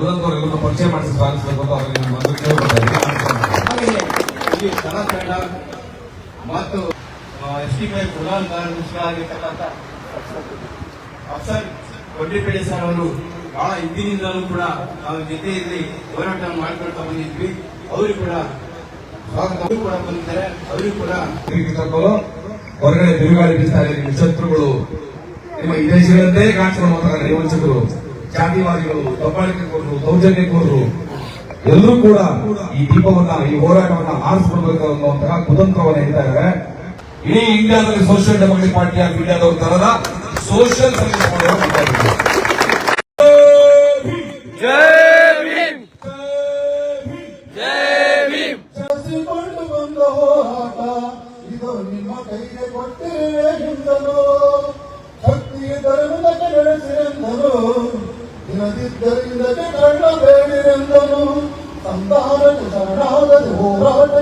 ಪರಿಚಯ ಮಾಡಿಸಿ ಸ್ವಾಗತಿಸಬೇಕು ಅಂತ ಅವರಿಗೆ ಮತ್ತು S T Pai Afsar Kondripete sir ಅವರು ಬಹಳ ಹಿಂದಿನಿಂದಲೂ ಕೂಡ ನಾವು ಜೊತೆಯಲ್ಲಿ ಹೋರಾಟ ಮಾಡ್ಕೊಳ್ತಾ ಬಂದಿದ್ವಿ. ಅವರು ಕೂಡ ಸ್ವಾಗತ ಕೂಡ ಬಂದಿದ್ದಾರೆ. ಅವರು ಕೂಡ ಹೊರಗಡೆ ಬಿರುಗಾಳಿ ಬೀಸ್ತಾರೆ ಶತ್ರುಗಳು ನಿಮ್ಮ ಈ ದೇಶಗಳಂತೆ ಕಾಣಿಸ್ಕೊಂಡು ಈ ವಂಚಕರು ಜಾತಿವಾದಿಗಳು ದಬ್ಬಾಳಿಕೆಕೋರರು ದೌರ್ಜನ್ಯಕೋರರು ಎಲ್ಲರೂ ಕೂಡ ಈ ದೀಪವನ್ನ, ಈ ಹೋರಾಟವನ್ನ ಆರಿಸ್ಕೊಡ್ಬೇಕು ಅನ್ನುವಂತಹ ಕುತಂತ್ರವನ್ನ ಹೇಳ್ತಾ ಇದ್ದಾರೆ ಇಡೀ ಇಂಡಿಯಾದಲ್ಲಿ ಸೋಷಿಯಲ್ ಡೆಮೋಕ್ರೆಟಿಕ್ ಪಾರ್ಟಿ ಆಫ್ ಇಂಡಿಯಾದವ್ರ ತರದ ಸೋಷಿಯಲ್ ಸರ್ವಿಸ್ ಮಾಡುವ ಇದು ನಿಮ್ಮ ಕೈಗೆ ಕೊಟ್ಟಿರುವೆ சித்தறிந்த கரண பேரிருந்தனும் சந்தான சரணாதது போராட்ட